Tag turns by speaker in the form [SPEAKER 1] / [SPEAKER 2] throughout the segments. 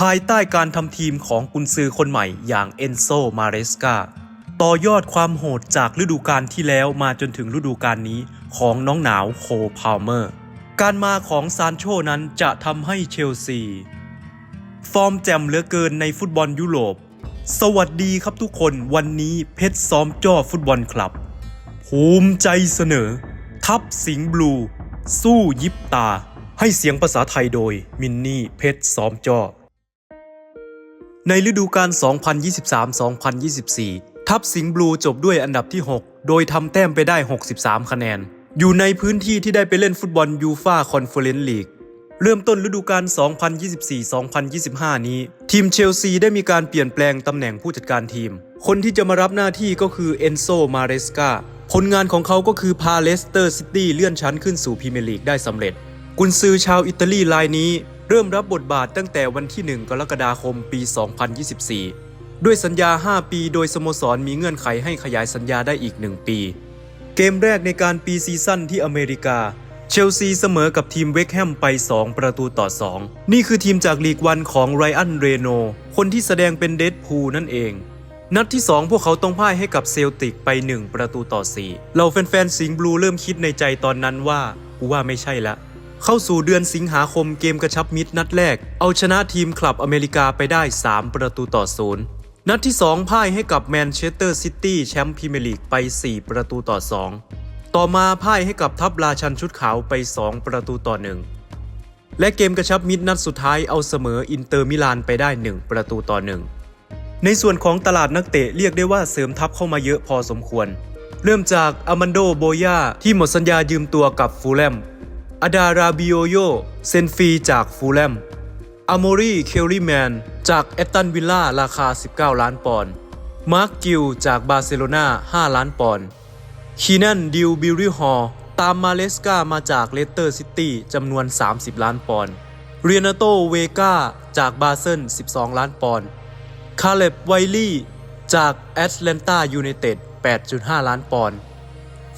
[SPEAKER 1] ภายใต้การทำทีมของกุนซือคนใหม่อย่างเอนโซ มาเรสกาต่อยอดความโหดจากฤดูกาลที่แล้วมาจนถึงฤดูกาลนี้ของน้องหนาวโคพาวเมอร์ การมาของซานโชนั้นจะทำให้เชลซี ฟอร์มแจ่มเหลือเกินในฟุตบอลยุโรป สวัสดีครับทุกคนวันนี้เพชรซ้อมจ้อฟุตบอลคลับ ภูมิใจเสนอ ทัพสิงห์บลู สู้ยิบตา ให้เสียงภาษาไทยโดยมินนี่เพชรซ้อมจ้อ ในฤดูกาล 2023-2024 ทัพสิงห์บลูจบด้วยอันดับที่ 6 โดยทำแต้มไปได้ 63 คะแนน อยู่ในพื้นที่ที่ได้ไปเล่นฟุตบอลยูฟาคอนเฟอเรนซ์ลีก เริ่มต้นฤดูกาล 2024-2025 นี้ ทีมเชลซีได้มีการเปลี่ยนแปลงตำแหน่งผู้จัดการทีม คนที่จะมารับหน้าที่ก็คือเอนโซ มาเรสกาผลงานของเขาก็คือพาเลสเตอร์ซิตี้เลื่อนชั้นขึ้นสู่พรีเมียร์ลีกได้สำเร็จ กุนซือชาวอิตาลีรายนี้ เริ่มรับบทบาทตั้งแต่วันที่ 1 กรกฎาคมปี 2024 ด้วยสัญญา 5 ปีโดยสโมสรมีเงื่อนไขให้ขยายสัญญาได้อีก 1 ปี เกมแรกในการปีซีซั่นที่อเมริกา เชลซีเสมอกับทีมเวกแฮมไป 2 ประตูต่อ 2 นี่คือทีมจากลีกวันของไรอันเรโน คนที่แสดงเป็นเดดพูนั่นเอง นัดที่ 2 พวกเขาต้องพ่ายให้กับเซลติกไป 1 ประตูต่อ 4 เราแฟนๆสิงห์บลูเริ่มคิดในใจตอนนั้นว่ากูว่าไม่ใช่ละ เข้าสู่เดือนสิงหาคมเกมกระชับมิตรนัดแรก เอาชนะทีมคลับอเมริกาไปได้ 3 ประตูต่อ0นัดที่ 2 พ่ายให้กับแมนเชสเตอร์ซิตี้แชมป์พรีเมียร์ลีกไป 4 ประตูต่อ 2 ต่อมาพ่ายให้กับทัพราชันชุดขาวไป 2 ประตูต่อ 1 และเกมกระชับมิตรนัดสุดท้ายเอาเสมออินเตอร์มิลานไปได้ 1 ประตูต่อ 1 ในส่วนของตลาดนักเตะเรียกได้ว่าเสริมทัพเข้ามาเยอะพอสมควร เริ่มจากอามันโดโบยาที่หมดสัญญายืมตัวกับฟูลแลม อดาราบิโอโย เซนฟีจากฟูลแลมอโมรีเคลลี่แมน จากแอตตันวิลล่าราคา 19 ล้านปอนด์ มาร์คกิลจากบาร์เซโลนา5ล้านปอนด์ คีนันดิวบิลลี่ฮอลตามมาเลสกามาจากเลสเตอร์ซิตี้จำนวน 30 ล้านปอนด์ เรียนาโตเวกาจากบาเซน12 ล้านปอนด์ คาเลบไวลี่ จากแอตแลนตายูไนเต็ด8.5 ล้านปอนด์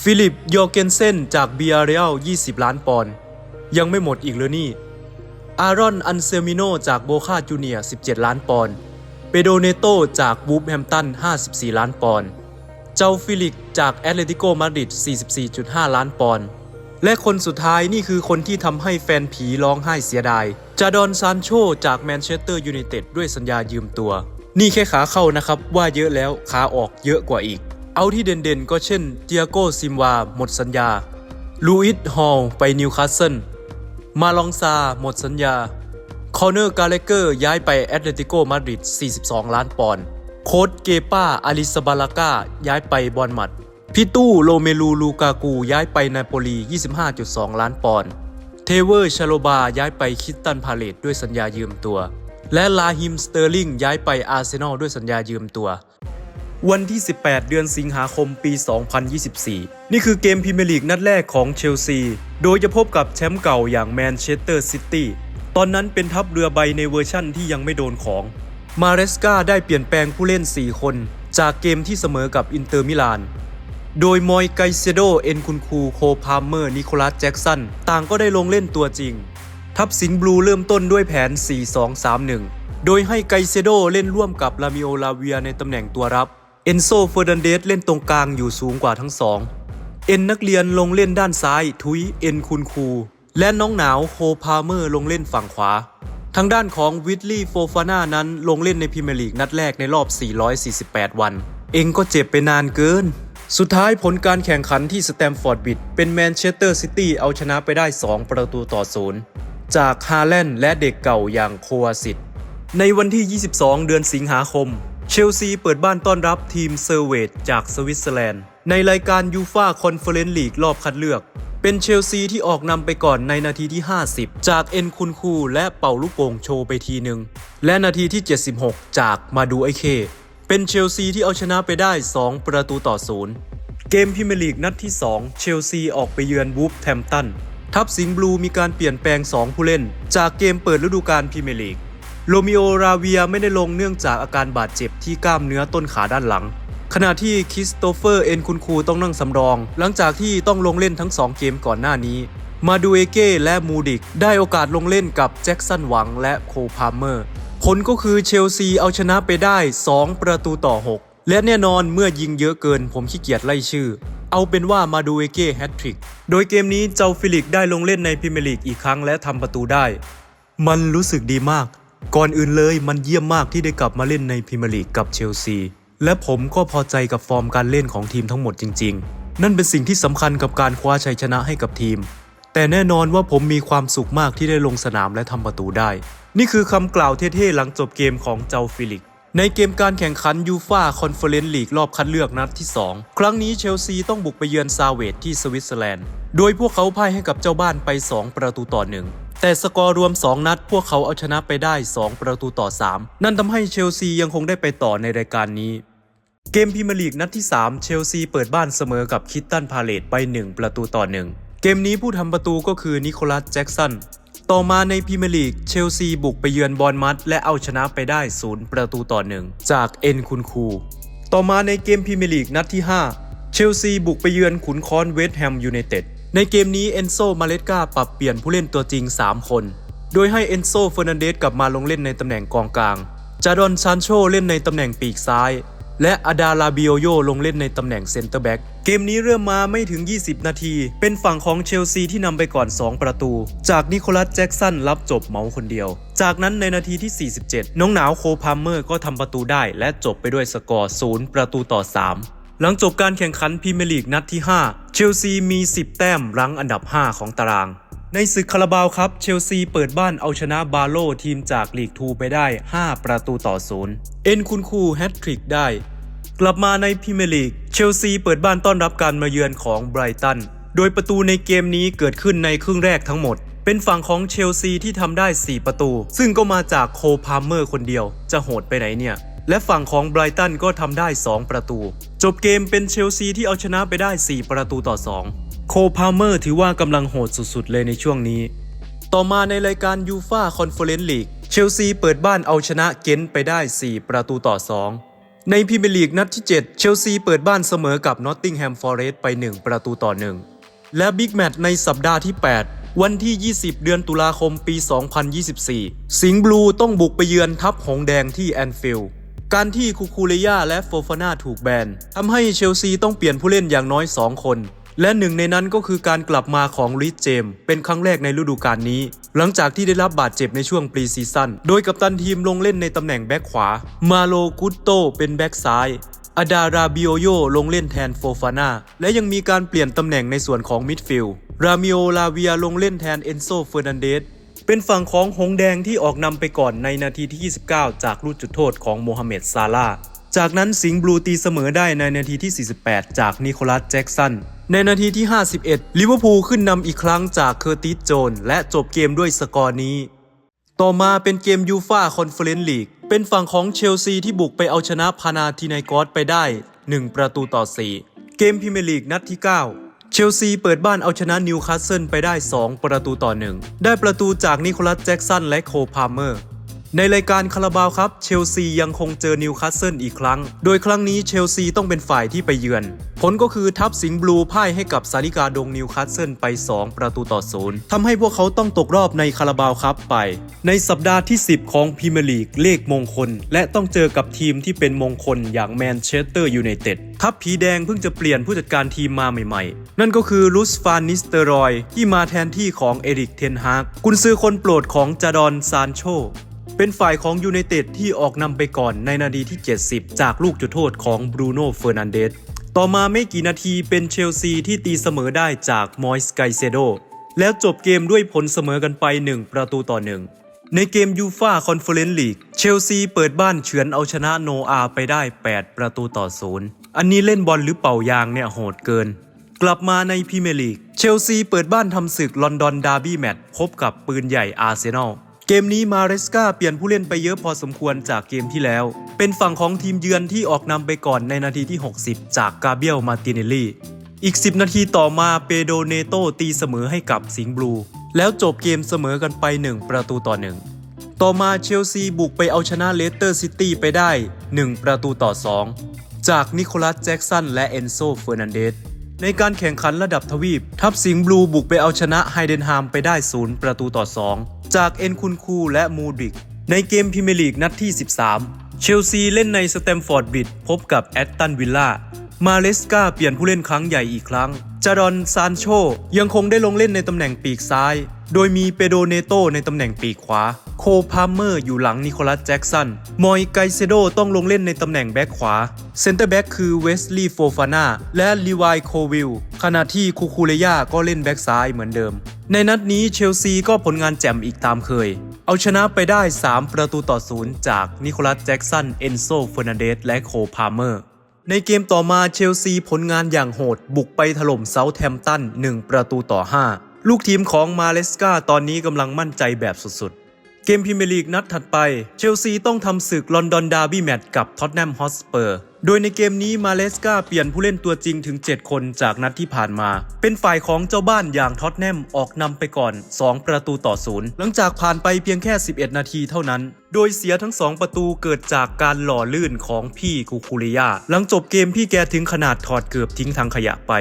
[SPEAKER 1] ฟิลิปโยเกนเซนจากเบียเรียล20 ล้านปอนด์ยังไม่หมดอีกเลยนี่ อารอนอันเซมิโนจากโบคาจูเนีย17 ล้านปอนด์เปโดเนโตจากวูฟแฮมตัน 54 ล้านปอนด์ เจ้าฟิลิกจากแอตเลติโกมาดริด 44.5 ล้านปอนด์ และคนสุดท้ายนี่คือคนที่ทำให้แฟนผีร้องไห้เสียดาย จาดอนซานโชจากแมนเชสเตอร์ยูไนเต็ดด้วยสัญญายืมตัว นี่แค่ขาเข้านะครับว่าเยอะแล้วขาออกเยอะกว่าอีก เอาที่เด่นๆ ก็เช่นเตียโกซิมวาหมดสัญญา ลูอิสฮอลไปนิวคาสเซิล มาลองซาหมดสัญญา คอเนอร์กาเลเกอร์ย้ายไปแอตเลติโกมาดริด 42 ล้านปอนด์โค้ดเกป้าอาริสบาลาก้าย้ายไปบอลมัดพี่ตู้โลเมลูลูกากูย้ายไปนาโปลี 25.2 ล้านปอนด์ เทเวอร์ชาโลบาย้ายไปคิตตันพาเลตด้วยสัญญายืมตัว และลาฮิมสเตอร์ลิงย้ายไปอาร์เซนอลด้วยสัญญายืมตัว วันที่ 18 เดือนสิงหาคมปี 2024 นี่คือเกมพรีเมียร์ลีกนัดแรกของเชลซี โดยจะพบกับแชมป์เก่าอย่างแมนเชสเตอร์ซิตี้ ตอนนั้นเป็นทัพเรือใบในเวอร์ชั่นที่ยังไม่โดนของ มาเรสกาได้เปลี่ยนแปลงผู้เล่น 4 คน จากเกมที่เสมอกับอินเตอร์มิลาน โดยมอยไกเซโด เอ็นคุนคู โคพาร์เมอร์ นิโคลัส แจ็กสัน ต่างก็ได้ลงเล่นตัวจริง ทัพสิงห์บลูเริ่มต้นด้วยแผน 4-2-3-1 โดยให้ไกเซโดเล่นร่วมกับลามิโอลาเวียในตำแหน่งตัวรับ เอนโซเฟอร์นันเดสเล่นตรงกลางอยู่สูงกว่าทั้งสอง เอ็นนักเรียนลงเล่นด้านซ้าย ทุยเอ็นคุนคูและน้องหนาวโคพาเมอร์ลงเล่นฝั่งขวา ทางด้านของวิทลี่โฟฟาน่านั้นลงเล่นในพรีเมียร์ลีกนัดแรกในรอบ 448 วัน เองก็เจ็บไปนานเกิน สุดท้ายผลการแข่งขันที่สแตมฟอร์ดบิดเป็นแมนเชสเตอร์ซิตี้เอาชนะไปได้ 2 ประตูต่อศูนย์จากฮาแลนด์และเด็กเก่าอย่างโควาซิตในวันที่ 22 เดือนสิงหาคม เชลซีเปิดบ้านต้อนรับทีมเซอร์เวตจากสวิตเซอร์แลนด์ ในรายการยูฟาคอนเฟอเรนซ์ลีกรอบคัดเลือก เป็นเชลซีที่ออกนำไปก่อนในนาทีที่ 50 จากเอ็นคุนคูและเป่าลูกโป่งโชว์ไปทีหนึ่ง และนาทีที่ 76 จากมาดูไอเค เป็นเชลซีที่เอาชนะไปได้ 2 ประตูต่อศูนย์เกมพรีเมียร์ลีกนัดที่ 2 เชลซีออกไปเยือนวูฟแฮมตันทัพสิงห์บลูมีการเปลี่ยนแปลง 2 ผู้เล่น จากเกมเปิดฤดูกาลพรีเมียร์ลีก โรมิโอราเวียไม่ได้ลงเนื่องจากอาการบาดเจ็บที่กล้ามเนื้อต้นขาด้านหลัง ขณะที่คริสโตเฟอร์เอ็นคุนคูต้องนั่งสำรอง หลังจากที่ต้องลงเล่นทั้ง 2 เกมก่อนหน้านี้ มาดูเอเก้และมูดิก ได้โอกาสลงเล่นกับแจ็คสันหวังและโคพาร์เมอร์ ผลก็คือเชลซีเอาชนะไปได้ 2 ประตูต่อ 6 และแน่นอนเมื่อยิงเยอะเกินผมขี้เกียจไล่ชื่อเอาเป็นว่ามาดูเอเก้แฮตทริก โดยเกมนี้เจ้าฟิลิกได้ลงเล่นในพรีเมียร์ลีกอีกครั้งและทำประตูได้ มันรู้สึกดีมาก ก่อนอื่นเลยมันเยี่ยมมากที่ได้กลับมาเล่นในพรีเมียร์ลีกกับเชลซี และผมก็พอใจกับฟอร์มการเล่นของทีมทั้งหมดจริง ๆ นั่นเป็นสิ่งที่สำคัญกับการคว้าชัยชนะให้กับทีม แต่แน่นอนว่าผมมีความสุขมากที่ได้ลงสนามและทำประตูได้ นี่คือคำกล่าวเท่ๆหลังจบเกมของเจ้าฟิลิกในเกมการแข่งขันยูฟาคอนเฟอเรนซ์ลีกรอบคัดเลือกนัดที่ 2 ครั้งนี้เชลซีต้องบุกไปเยือนซาเวดที่สวิตเซอร์แลนด์ โดยพวกเขาพ่ายให้กับเจ้าบ้านไป 2 ประตูต่อหนึ่ง แต่สกอร์รวม 2 นัด พวกเขาเอาชนะไปได้ 2 ประตูต่อ 3 นั่นทำให้เชลซียังคงได้ไปต่อในรายการนี้ เกมพรีเมียร์ลีกนัดที่ 3 เชลซีเปิดบ้านเสมอกับคิตตันพาเลตไป 1 ประตูต่อ 1 เกมนี้ผู้ทำประตูก็คือนิโคลัสแจ็กสันต่อมาในพรีเมียร์ลีกเชลซีบุกไปเยือนบอร์นมัดและเอาชนะไปได้ 0 ประตูต่อ 1 จากเอ็นคุนคู ต่อมาในเกมพรีเมียร์ลีกนัดที่ 5 เชลซีบุกไปเยือนขุนคอนเวสต์แฮมยูไนเต็ด ในเกมนี้เอนโซมาเลสกาปรับเปลี่ยนผู้เล่นตัวจริง 3 คน โดยให้เอนโซเฟอร์นันเดสกลับมาลงเล่นในตำแหน่งกองกลาง จาดอนซานโชเล่นในตำแหน่งปีกซ้าย และอาดาลาบิโอโยลงเล่นในตำแหน่งเซนเตอร์แบ็กเกมนี้เริ่มมาไม่ถึง 20 นาที เป็นฝั่งของเชลซีที่นำไปก่อน 2 ประตู จากนิโคลัสแจ็กสันรับจบเมาคนเดียว จากนั้นในนาทีที่ 47 น้องหนาวโคพามเมอร์ก็ทำประตูได้ และจบไปด้วยสกอร์ 0 ประตูต่อ 3 หลังจบการแข่งขันพรีเมียร์ลีกนัดที่ 5 เชลซีมี 10 แต้มรั้งอันดับ 5 ของตาราง ในศึกคาราบาวครับ เชลซีเปิดบ้านเอาชนะบาโลทีมจากลีกทูไปได้ 5 ประตูต่อ0เอ็นคุณคูแฮตทริกได้ กลับมาในพรีเมียร์ลีก เชลซีเปิดบ้านต้อนรับการมาเยือนของไบรตัน โดยประตูในเกมนี้เกิดขึ้นในครึ่งแรกทั้งหมดเป็นฝั่งของเชลซีที่ทำได้ 4 ประตู ซึ่งก็มาจากโคพาล์มเมอร์คนเดียว จะโหดไปไหนเนี่ย และฝั่งของไบรตันก็ทำได้ 2 ประตู จบเกมเป็นเชลซีที่เอาชนะไปได้ 4 ประตูต่อ 2 โคพาล์มเมอร์ถือว่ากำลังโหดสุดๆ เลยในช่วงนี้ ต่อมาในรายการยูฟาคอนเฟอเรนซ์ลีกเชลซีเปิดบ้านเอาชนะเกนต์ไปได้ 4 ประตูต่อ 2 ในพรีเมียร์ลีกนัดที่ 7 เชลซีเปิดบ้านเสมอกับนอตติงแฮมฟอร์เรสต์ไป 1 ประตูต่อ 1 และบิ๊กแมตช์ในสัปดาห์ที่ 8วันที่ 20 เดือนตุลาคม ปี 2024 สิงห์บลูต้องบุกไปเยือนทัพหงแดงที่แอนฟิลด์ การที่คูคูเลย่าและโฟฟาน่าถูกแบนทำให้เชลซีต้องเปลี่ยนผู้เล่นอย่างน้อย 2 คน และหนึ่งในนั้นก็คือการกลับมาของลิสเจม เป็นครั้งแรกในฤดูกาลนี้ หลังจากที่ได้รับบาดเจ็บในช่วงปรีซีซั่นโดยกัปตันทีมลงเล่นในตำแหน่งแบ็คขวา มาโลกุตโตเป็นแบ็คซ้ายอาดาราบิโอโยลงเล่นแทนโฟฟาน่าและยังมีการเปลี่ยนตำแหน่งในส่วนของมิดฟิลด์รามิโอลาเวียลงเล่นแทนเอนโซเฟอร์นันเดส เป็นฝั่งของหงแดงที่ออกนำไปก่อนในนาทีที่ 29 จากลูกจุดโทษของโมฮัมเหม็ดซาลาจากนั้นสิงห์บลูตีเสมอได้ในนาทีที่ 48 จากนิโคลัสแจ็กสัน ในนาทีที่ 51 ลิเวอร์พูลขึ้นนำอีกครั้งจากเคอร์ติสโจน และจบเกมด้วยสกอร์นี้ ต่อมาเป็นเกมยูฟาคอนเฟอเรนซ์ลีก เป็นฝั่งของเชลซีที่บุกไปเอาชนะพานาทินายกอสไปได้ 1 ประตูต่อ 4 เกมพรีเมียร์ลีกนัดที่ 9 เชลซีเปิดบ้านเอาชนะนิวคาสเซิลไปได้ 2 ประตูต่อ1ได้ประตูจากนิโคลัสแจ็กสันและโคพาล์เมอร์ ในรายการคาราบาวครับ เชลซียังคงเจอนิวคาสเซิลอีกครั้ง โดยครั้งนี้เชลซีต้องเป็นฝ่ายที่ไปเยือน ผลก็คือทัพสิงห์บลูพ่ายให้กับสาริกาดงนิวคาสเซิลไป 2 ประตูต่อศูนย์ทำให้พวกเขาต้องตกรอบในคาราบาวครับไป ในสัปดาห์ที่ 10 ของพรีเมียร์ลีกเลขมงคล และต้องเจอกับทีมที่เป็นมงคลอย่างแมนเชสเตอร์ยูไนเต็ดทัพผีแดงเพิ่งจะเปลี่ยนผู้จัดการทีมมาใหม่ๆ นั่นก็คือลุสฟานนิสเตอรอยที่มาแทนที่ของเอริกเทนฮากกุนซือคนโปรดของจาดอนซานโช เป็นฝ่ายของยูไนเต็ดที่ออกนำไปก่อนในนาทีที่ 70 จากลูกจุดโทษของบรูโน่เฟอร์นันเดสต่อมาไม่กี่นาทีเป็นเชลซีที่ตีเสมอได้จากมอยส์ไกเซโดแล้วจบเกมด้วยผลเสมอกันไป 1 ประตูต่อ 1 ในเกมยูฟาคอนเฟอเรนซ์ลีกเชลซีเปิดบ้านเฉือนเอาชนะโนอาไปได้ 8 ประตูต่อ0อันนี้เล่นบอลหรือเป่ายางเนี่ยโหดเกิน กลับมาในพรีเมียร์ลีกเชลซีเปิดบ้านทำศึกลอนดอนดาร์บี้แมตช์พบกับปืนใหญ่อาร์เซนอล เกมนี้มาเรสกาเปลี่ยนผู้เล่นไปเยอะพอสมควรจากเกมที่แล้ว เป็นฝั่งของทีมเยือนที่ออกนำไปก่อนในนาทีที่ 60 จากกาเบียลมาติเนลลี่ อีก 10 นาทีต่อมาเปโดเนโตตีเสมอให้กับสิงห์บลู แล้วจบเกมเสมอกันไป 1 ประตูต่อ 1 ต่อมาเชลซีบุกไปเอาชนะเลสเตอร์ซิตี้ไปได้ 1 ประตูต่อ 2 จากนิโคลัสแจ็กสันและเอนโซเฟอร์นันเดสในการแข่งขันระดับทวีป ทัพสิงห์บลูบุกไปเอาชนะไฮเดนฮามไปได้ 0 ประตูต่อ 2 จากเอ็นคุนคูและมูดริก ในเกมพรีเมียร์ลีกนัดที่ 13 เชลซีเล่นในสเตมฟอร์ดบิดพบกับแอตตันวิลล่ามาเลสกาเปลี่ยนผู้เล่นครั้งใหญ่อีกครั้ง จารอนซานโชยังคงได้ลงเล่นในตำแหน่งปีกซ้าย โดยมีเปโดเนโตในตำแหน่งปีกขวา โคพาร์เมอร์อยู่หลังนิโคลัสแจ็กสัน มอยไกเซโดต้องลงเล่นในตำแหน่งแบ็คขวา เซนเตอร์แบ็คคือเวสลีย์โฟฟาน่าและลีวายโควิล ขณะที่คูคูเลยาก็เล่นแบ็คซ้ายเหมือนเดิม ในนัดนี้เชลซีก็ผลงานแจ่มอีกตามเคย เอาชนะไปได้ 3 ประตูต่อศูนย์จากนิโคลัสแจ็กสัน เอนโซเฟอร์นันเดส และโคพาร์เมอร์ ในเกมต่อมาเชลซีผลงานอย่างโหด บุกไปถล่มเซาท์แฮมป์ตัน 1 ประตูต่อ 5 ลูกทีมของมาเลสกาตอนนี้กำลังมั่นใจแบบสุดๆ เกมพรีเมียร์ลีกนัดถัดไป เชลซีต้องทำศึกลอนดอนดาร์บี้แมตช์กับท็อตแนมฮอสเปอร์ โดยในเกมนี้มาเลสกาเปลี่ยนผู้เล่นตัวจริงถึง 7 คนจากนัดที่ผ่านมา เป็นฝ่ายของเจ้าบ้านอย่างท็อตแนมออกนำไปก่อน 2 ประตูต่อศูนย์หลังจากผ่านไปเพียงแค่ 11 นาทีเท่านั้น โดยเสียทั้ง 2 ประตูเกิดจากการหล่อลื่นของพี่คูคูริยาหลังจบเกมพี่แกถึงขนาดถอดเกือบทิ้งทางขยะไป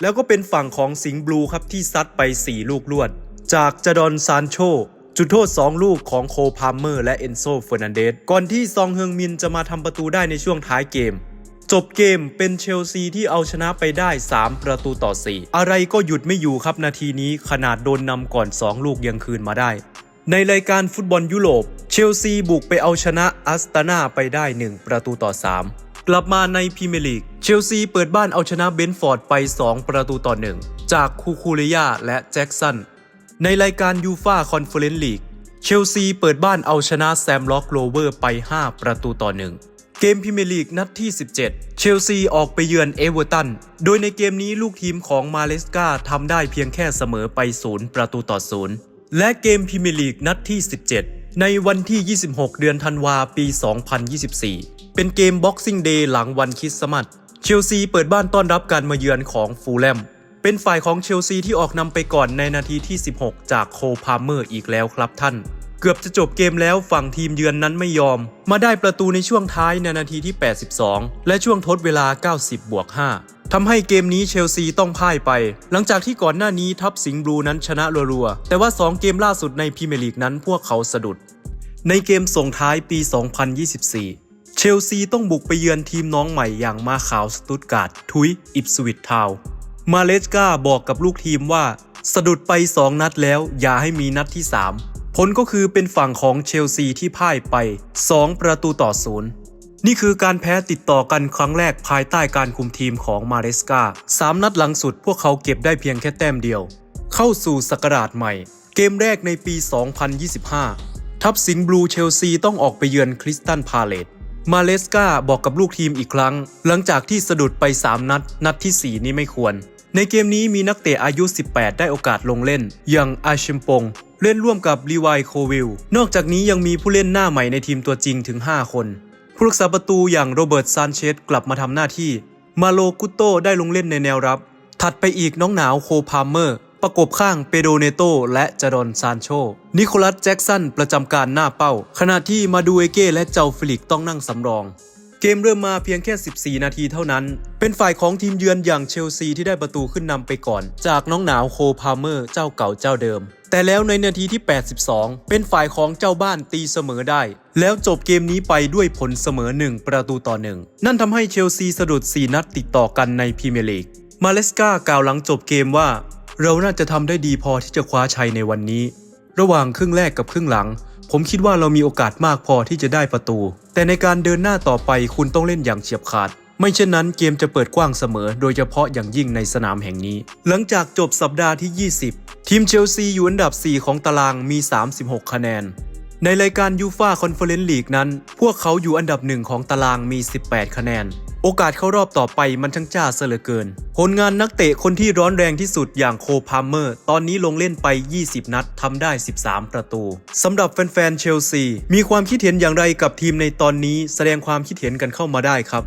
[SPEAKER 1] แล้วก็เป็นฝั่งของสิงห์บลูครับที่ซัดไป 4 ลูกลวด จากจดอนซานโช จุดโทษ 2 ลูกของโคพาร์เมอร์และเอนโซเฟอร์นันเดสก่อนที่ซองเฮงมินจะมาทำประตูได้ในช่วงท้ายเกม จบเกมเป็นเชลซีที่เอาชนะไปได้ 3 ประตูต่อ 4 อะไรก็หยุดไม่อยู่ครับนาทีนี้ขนาดโดนนำก่อน 2 ลูกยังคืนมาได้ ในรายการฟุตบอลยุโรป เชลซีบุกไปเอาชนะอัสตานาไปได้ 1 ประตูต่อ 3กลับมาในพรีเมียร์ลีก เชลซีเปิดบ้านเอาชนะเบนฟอร์ดไป 2 ประตูต่อ 1 จากคูคูเรยาและแจ็กสัน ในรายการยูฟาคอนเฟอเรนซ์ลีกเชลซีเปิดบ้านเอาชนะแซมล็อกโรเวอร์ไป 5 ประตูต่อ1เกมพรีเมียร์ลีกนัดที่ 17 เชลซีออกไปเยือนเอเวอร์ตัน โดยในเกมนี้ลูกทีมของมาเลสกาทำได้เพียงแค่เสมอไป 0 ประตูต่อ 0 และเกมพรีเมียร์ลีกนัดที่ 17 ในวันที่ 26 เดือนธันวาปี 2024 เป็นเกมบ็อกซิ่งเดย์หลังวันคริสต์มาสเชลซีเปิดบ้านต้อนรับการมาเยือนของฟูลแลม เป็นฝ่ายของเชลซีที่ออกนำไปก่อนในนาทีที่ 16 จากโคพาเมอร์อีกแล้วครับท่าน เกือบจะจบเกมแล้วฝั่งทีมเยือนนั้นไม่ยอม มาได้ประตูในช่วงท้ายในนาทีที่ 82 และช่วงทดเวลา 90 บวก 5ทำให้เกมนี้เชลซีต้องพ่ายไป หลังจากที่ก่อนหน้านี้ทัพสิงห์บลูนั้นชนะรัวๆ แต่ว่า 2 เกมล่าสุดในพรีเมียร์ลีกนั้นพวกเขาสะดุด ในเกมส่งท้ายปี 2024 เชลซีต้องบุกไปเยือนทีมน้องใหม่อย่างมาขาวสตุตการ์ดทุยอิปสวิตทาว มาเลสกาบอกกับลูกทีมว่า สะดุดไป 2 นัดแล้ว อย่าให้มีนัดที่ 3 ผลก็คือเป็นฝั่งของเชลซีที่พ่ายไป 2 ประตูต่อศูนย์นี่คือการแพ้ติดต่อกันครั้งแรกภายใต้การคุมทีมของมาเลสกา3นัดหลังสุดพวกเขาเก็บได้เพียงแค่แต้มเดียว เข้าสู่ศักราชใหม่ เกมแรกในปี 2025 ทัพสิงห์บลูเชลซีต้องออกไปเยือนคริสตันพาเลตมาเลสกาบอกกับลูกทีมอีกครั้ง หลังจากที่สะดุดไป 3 นัด นัดทีสี่4 นี้ไม่ควร ในเกมนี้มีนักเตะอายุ 18 ได้โอกาสลงเล่น อย่างอาชิมปง เล่นร่วมกับลีวายโควิล นอกจากนี้ยังมีผู้เล่นหน้าใหม่ในทีมตัวจริงถึง 5 คน ผู้รักษาประตูอย่างโรเบิร์ตซานเชสกลับมาทำหน้าที่ มาโลกุโตได้ลงเล่นในแนวรับ ถัดไปอีกน้องหนาวโคพาร์เมอร์ ประกบข้างเปโดเนโตและจารอนซานโช นิโคลัสแจ็กสันประจำการหน้าเป้า ขณะที่มาดูเอเก้และเจ้าฟิลิกต้องนั่งสำรอง เกมเริ่มมาเพียงแค่ 14 นาทีเท่านั้น เป็นฝ่ายของทีมเยือนอย่างเชลซีที่ได้ประตูขึ้นนำไปก่อน จากน้องหนาวโคพาเมอร์เจ้าเก่าเจ้าเดิม แต่แล้วในนาทีที่ 82 เป็นฝ่ายของเจ้าบ้านตีเสมอได้ แล้วจบเกมนี้ไปด้วยผลเสมอ 1 ประตูต่อ 1 นั่นทำให้เชลซีสะดุด 4 นัดติดต่อกันในพรีเมียร์ลีก มาเลสกากล่าวหลังจบเกมว่า เราน่าจะทำได้ดีพอที่จะคว้าชัยในวันนี้ ระหว่างครึ่งแรกกับครึ่งหลัง ผมคิดว่าเรามีโอกาสมากพอที่จะได้ประตู แต่ในการเดินหน้าต่อไปคุณต้องเล่นอย่างเฉียบขาด ไม่เช่นนั้นเกมจะเปิดกว้างเสมอ โดยเฉพาะอย่างยิ่งในสนามแห่งนี้ หลังจากจบสัปดาห์ที่ 20 ทีมเชลซีอยู่อันดับ 4 ของตารางมี 36 คะแนน ในรายการยูฟาคอนเฟอเรนซ์ลีกนั้น พวกเขาอยู่อันดับหนึ่งของตารางมี 18 คะแนน โอกาสเข้ารอบต่อไปมันช่างจ้าเสเหลือเกิน ผลงานนักเตะคนที่ร้อนแรงที่สุดอย่างโคพาเมอร์ ตอนนี้ลงเล่นไป 20 นัดทำได้ 13 ประตูสำหรับแฟนๆเชลซีมีความคิดเห็นอย่างไรกับทีมในตอนนี้แสดงความคิดเห็นกันเข้ามาได้ครับ